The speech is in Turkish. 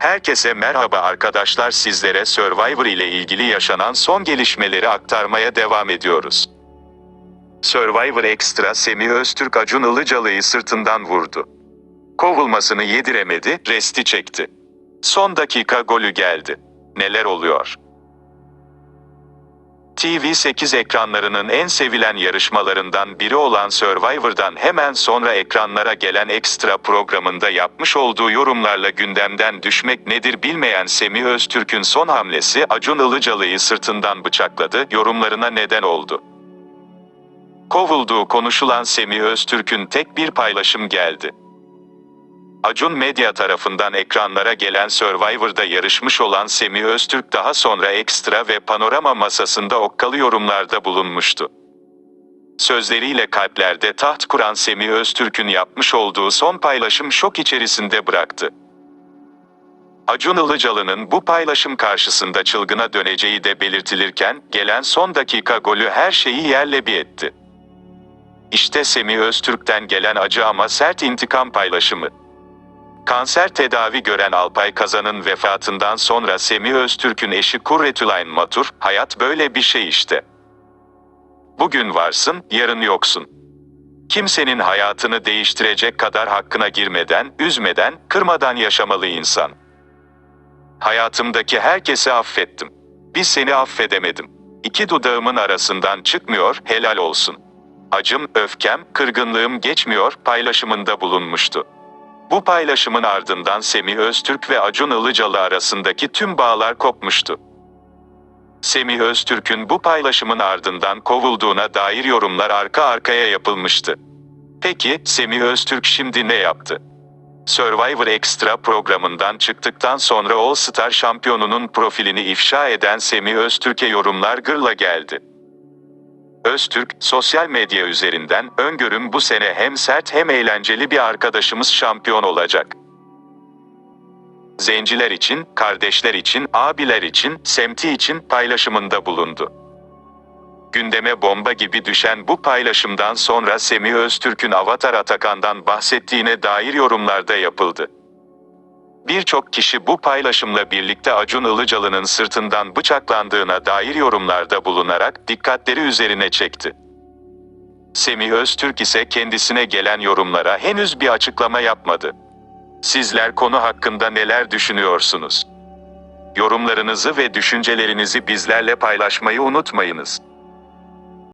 Herkese merhaba arkadaşlar sizlere Survivor ile ilgili yaşanan son gelişmeleri aktarmaya devam ediyoruz. Survivor Extra Semih Öztürk Acun Ilıcalı'yı sırtından vurdu. Kovulmasını yediremedi, resti çekti. Son dakika golü geldi. Neler oluyor? TV8 ekranlarının en sevilen yarışmalarından biri olan Survivor'dan hemen sonra ekranlara gelen ekstra programında yapmış olduğu yorumlarla gündemden düşmek nedir bilmeyen Semih Öztürk'ün son hamlesi Acun Ilıcalı'yı sırtından bıçakladı, yorumlarına neden oldu. Kovulduğu konuşulan Semih Öztürk'ün tek bir paylaşım geldi. Acun Medya tarafından ekranlara gelen Survivor'da yarışmış olan Semih Öztürk daha sonra ekstra ve panorama masasında okkalı yorumlarda bulunmuştu. Sözleriyle kalplerde taht kuran Semih Öztürk'ün yapmış olduğu son paylaşım şok içerisinde bıraktı. Acun Ilıcalı'nın bu paylaşım karşısında çılgına döneceği de belirtilirken, gelen son dakika golü her şeyi yerle bir etti. İşte Semih Öztürk'ten gelen acı ama sert intikam paylaşımı. Kanser tedavi gören Alpay Kazan'ın vefatından sonra Semih Öztürk'ün eşi Kurretülayn Matur, hayat böyle bir şey işte. Bugün varsın, yarın yoksun. Kimsenin hayatını değiştirecek kadar hakkına girmeden, üzmeden, kırmadan yaşamalı insan. Hayatımdaki herkesi affettim. Bir seni affedemedim. İki dudağımın arasından çıkmıyor, helal olsun. Acım, öfkem, kırgınlığım geçmiyor paylaşımında bulunmuştu. Bu paylaşımın ardından Semih Öztürk ve Acun Ilıcalı arasındaki tüm bağlar kopmuştu. Semih Öztürk'ün bu paylaşımın ardından kovulduğuna dair yorumlar arka arkaya yapılmıştı. Peki, Semih Öztürk şimdi ne yaptı? Survivor Extra programından çıktıktan sonra All Star şampiyonunun profilini ifşa eden Semih Öztürk'e yorumlar gırla geldi. Öztürk, sosyal medya üzerinden, öngörüm bu sene hem sert hem eğlenceli bir arkadaşımız şampiyon olacak. Zenciler için, kardeşler için, abiler için, semti için paylaşımında bulundu. Gündeme bomba gibi düşen bu paylaşımdan sonra Semih Öztürk'ün Avatar Atakan'dan bahsettiğine dair yorumlarda yapıldı. Birçok kişi bu paylaşımla birlikte Acun Ilıcalı'nın sırtından bıçaklandığına dair yorumlarda bulunarak dikkatleri üzerine çekti. Semih Öztürk ise kendisine gelen yorumlara henüz bir açıklama yapmadı. Sizler konu hakkında neler düşünüyorsunuz? Yorumlarınızı ve düşüncelerinizi bizlerle paylaşmayı unutmayınız.